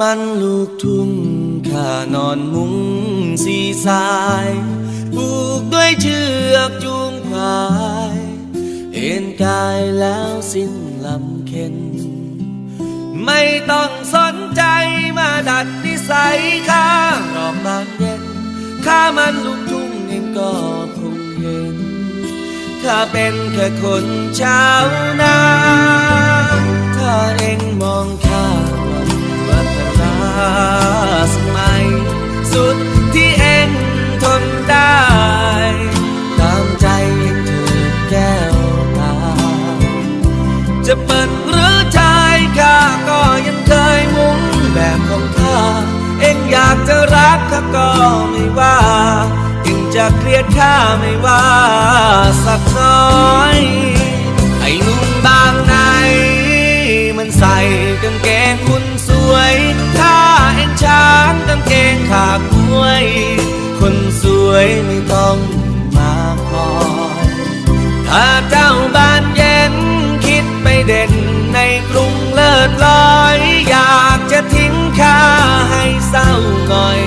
มันลูกทุ่งข้านอนมุงสีสายผูกด้วยเชือกจูงควาย เอ็นกายแล้วสิ้นลำเค็น ไม่ต้องสนใจมาดัดนิสัยข้ารอบบานเย็นข้ามันลูกทุ่งเองก็คงเห็นข้าเป็นแค่คนชาวนาถ้าเองมอง สมัย สุดที่เองทนได้ตามใจเองเถิดแก้วตา จะเปิดหรือชายข้าก็ยังเคยมุงแบบของข้า เองอยากจะรักข้าก็ไม่ว่าเองจะเกลียดข้าไม่ว่าสักน้อยไอ้หนุ่มบางในมันใส่กางเกง กางเกงขากล้วย คนสวยไม่ต้องมาคอยถ้าเจ้าบ้านเย็นคิดไปเด่นในกรุงเลิศลอย อยากจะทิ้งข้าให้เศร้าหน่อย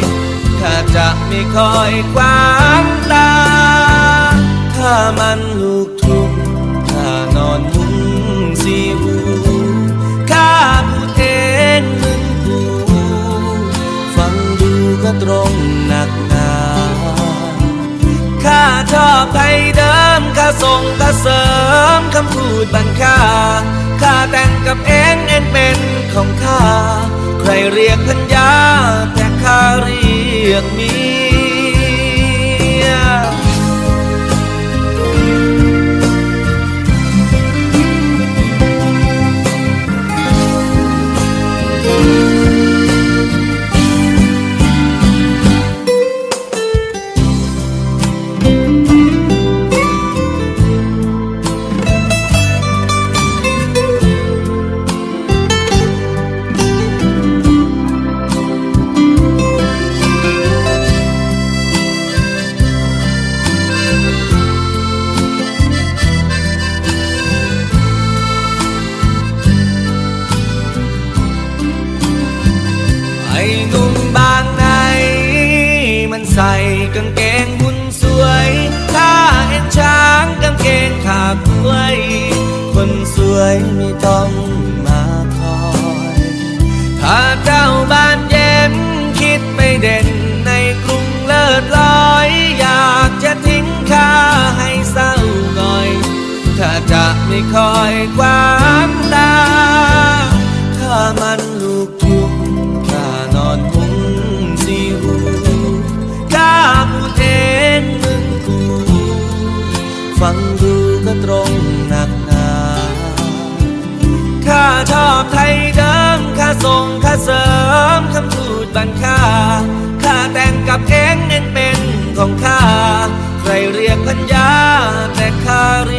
ข้าจะไม่คอยขวางตา ถ้ามันลูก ตรงหนักหนาข้าชอบไทยเดิมข้าส่งข้าเสริมคำพูดบังคาข้าแต่งกับเองเองเป็นของข้า ใครเรียกพัญญาแต่ข้าเรียกมี ไกล คนสวยไม่ต้องมาคอย ถ้าเจ้าบ้านเย็นคิดไม่เด่นในกรุงเลิศลอย อยากจะทิ้งค่าให้เศร้าหน่อย ถ้าจะไม่คอยกวาำพูดบันค่าข้าแต่งกับเองเองเป็นของข้า ใครเรียกพัญญาแต่ข้าเรีย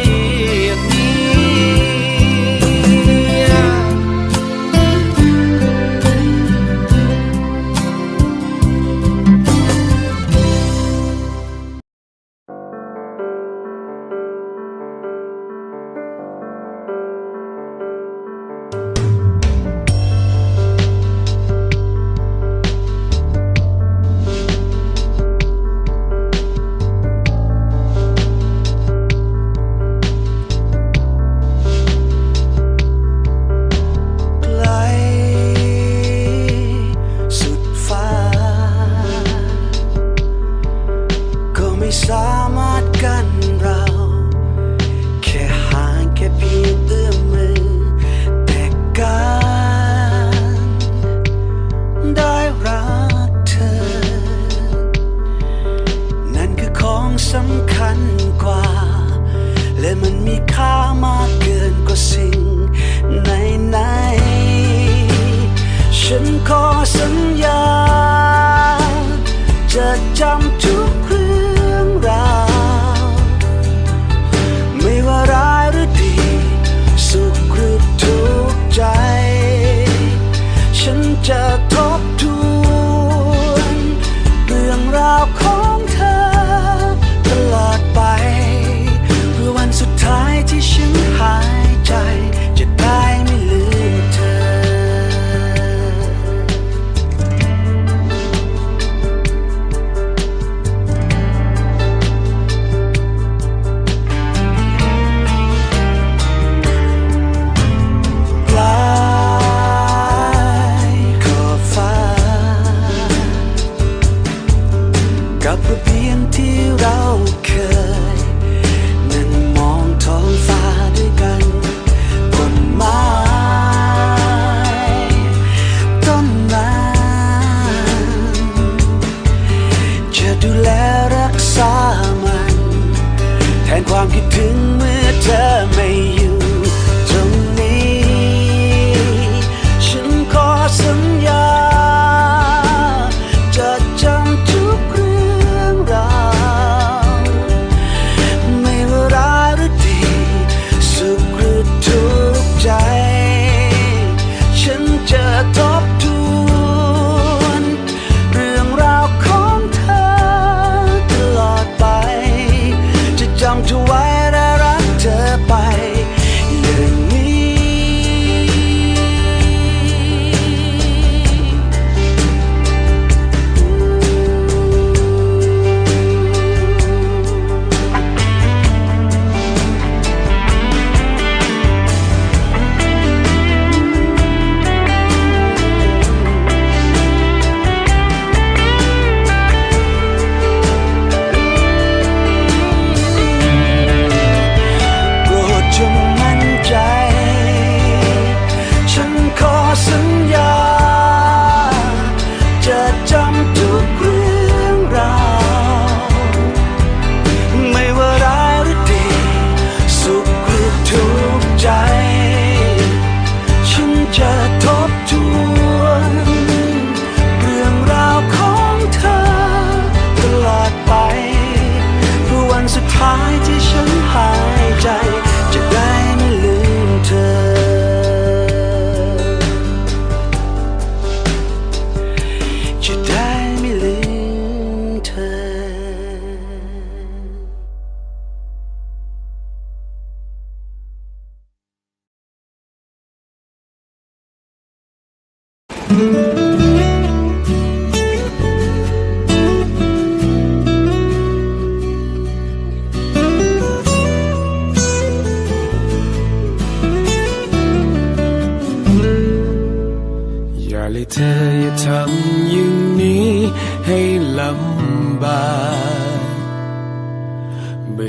ฉั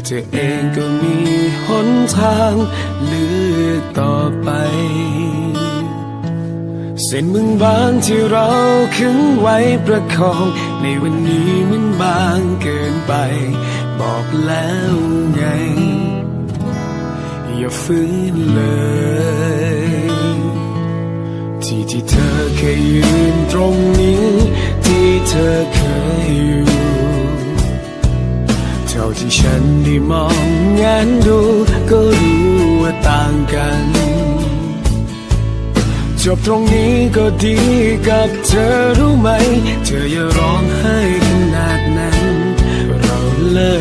เธอเองก็มีหนทางเลือกต่อไป เส้นมึงบางที่เราขึงไว้ประคอง ในวันนี้มันบางเกินไป บอกแล้วไง อย่าฟื้นเลยที่ที่เธอเคยยืนตรงนี้ ที่เธอเคยอยู่ เท่าที่ฉันได้มองงานดู ก็รู้ว่าต่างกัน จบตรงนี้ก็ดีกับเธอรู้ไหม เธออย่าร้องไห้ขนาดนั้น เราเลิ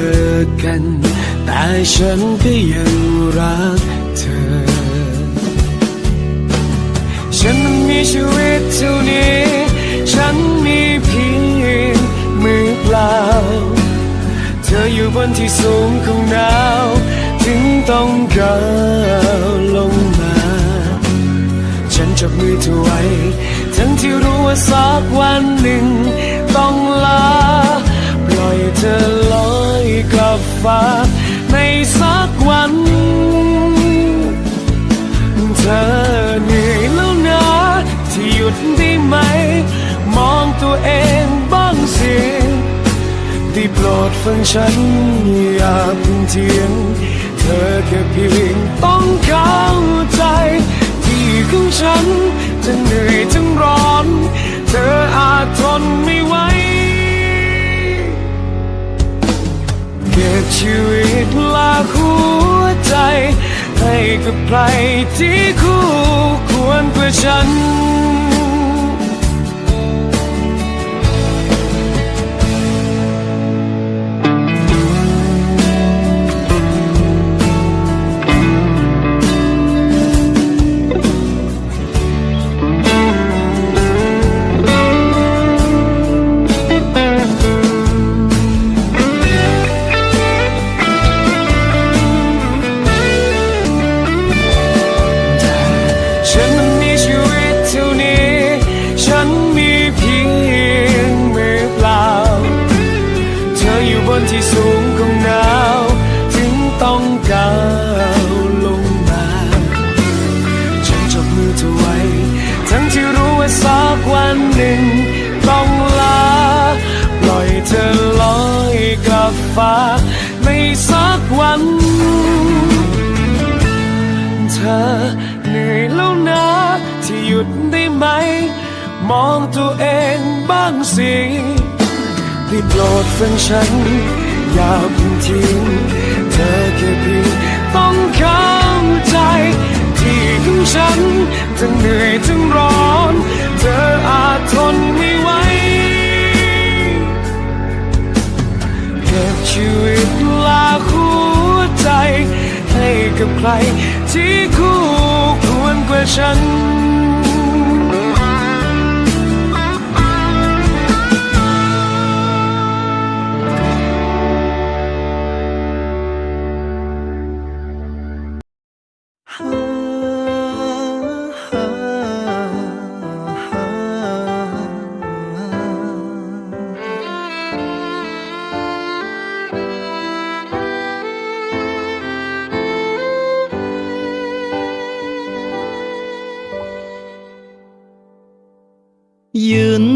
กกัน แต่ฉันก็ยังรักเธอ ฉันมันมีชีวิตเท่านี้ ฉันมีเพียงมือเปล่า ธออยู่บนที่สูงของดาว ถึงต้องก้าวลงมา ฉันจับมือเธอไว้ ทั้งที่รู้ว่าสักวันหนึ่ง ต้องลา ปล่อยเธอลอยกลับฟ้า ในสักวัน เธอเหนื่อยแล้วนะ ที่หยุดได้ไหม มองตัวเองบ้างสิ โปรดฟังฉันอย่าเพิ่งเทียง เธอแค่เพียงต้องเข้าใจ ที่ของฉันจะเหนื่อยทั้งร้อน เธออาจทนไม่ไหวเก็บชีวิตลาหัวใจ ให้กับใครที่คู่ควรเพื่อฉัน ฝากในสักวัน เธอเหนื่อยแล้วนะที่หยุดได้ไหม มองตัวเองบ้างสิได้โปรดฟังฉัน อย่าเพิ่งทิ้งเธอแค่เพียงต้องเข้าใจ ที่ของฉันทั้งเหนื่อยทั้งร้อน เธออาจทนไม่ กับใคร ที่คู่ควรกว่าฉัน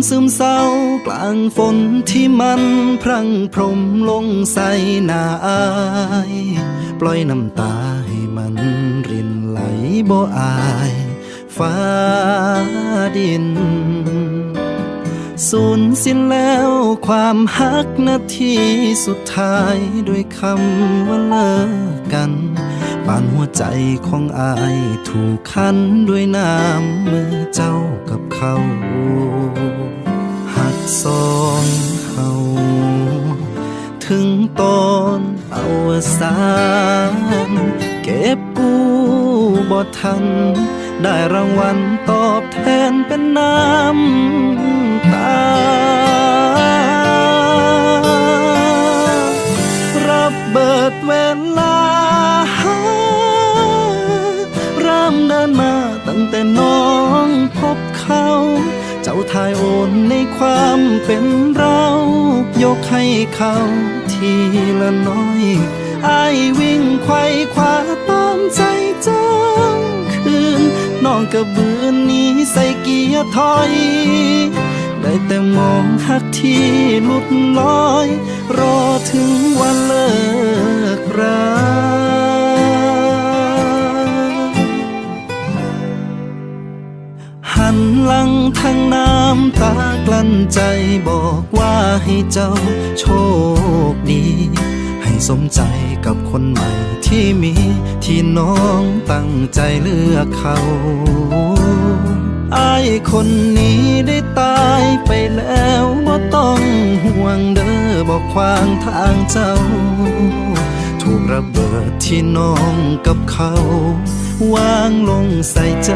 ซึมเศร้ากลางฝนที่มันพรั่งพรมลงใส่หน้าอาย ปล่อยน้ำตาให้มันรินไหลบ่อายฟ้าดิน สูญสิ้นแล้วความฮักนาทีสุดท้ายด้วยคำว่าเลิกกัน ปานหัวใจของอายถูกคันด้วยน้ำมือเจ้ากับเขาหักสองเขาถึงตอนอวสานเก็บกู้บ่ทัน ได้รางวัลตอบแทนเป็นน้ำ นในความเป็นเรา ยกให้เขาทีละน้อยไอวิ่งไขว้คว้าตามใจเจ้าคืนน้องกระบือนี้ใส่เกียร์ถอย ได้แต่มองหักที่หลุดลอย รอถึงวันเลิกรา ทางน้ำตากลั้นใจบอกว่าให้เจ้าโชคดี ให้สมใจกับคนใหม่ที่มีที่น้องตั้งใจเลือกเขาอายคนนี้ได้ตายไปแล้วบ่ต้องห่วงเด้อบอกควางทางเจ้า ถูกระเบิดที่น้องกับเขา วางลงใส่ใจ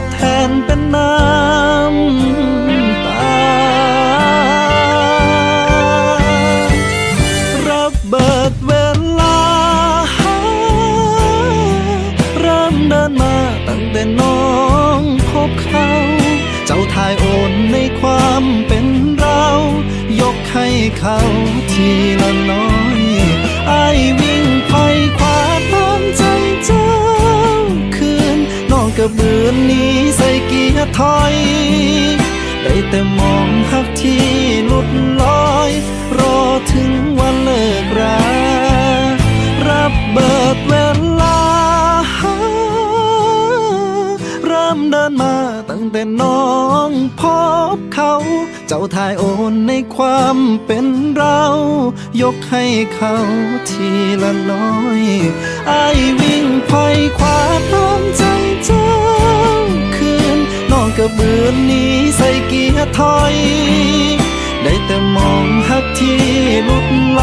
อบแทนเป็นน้ำตา รับเบิดเวลา เริ่มเดินมาตั้งแต่น้องพบเขา เจ้าทายโอนในความเป็นเรา ยกให้เขาทีละน้อย มือนหนี้ใส่เกียร์ถอย ได้แต่มองหักที่หลุดลอย รอถึงวันเลิกรารับเบิดเวลา เริ่มเดินมาตั้งแต่น้องพบเขา เจ้าทายโอนในความเป็นเรา ยกให้เขาทีละน้อย อายวิ่งไขว่คว้าตามใจเจ้าคืนน้องกระบือนหนี้ใส่เกียร์ถอย ได้แต่มองหักที่ลุกล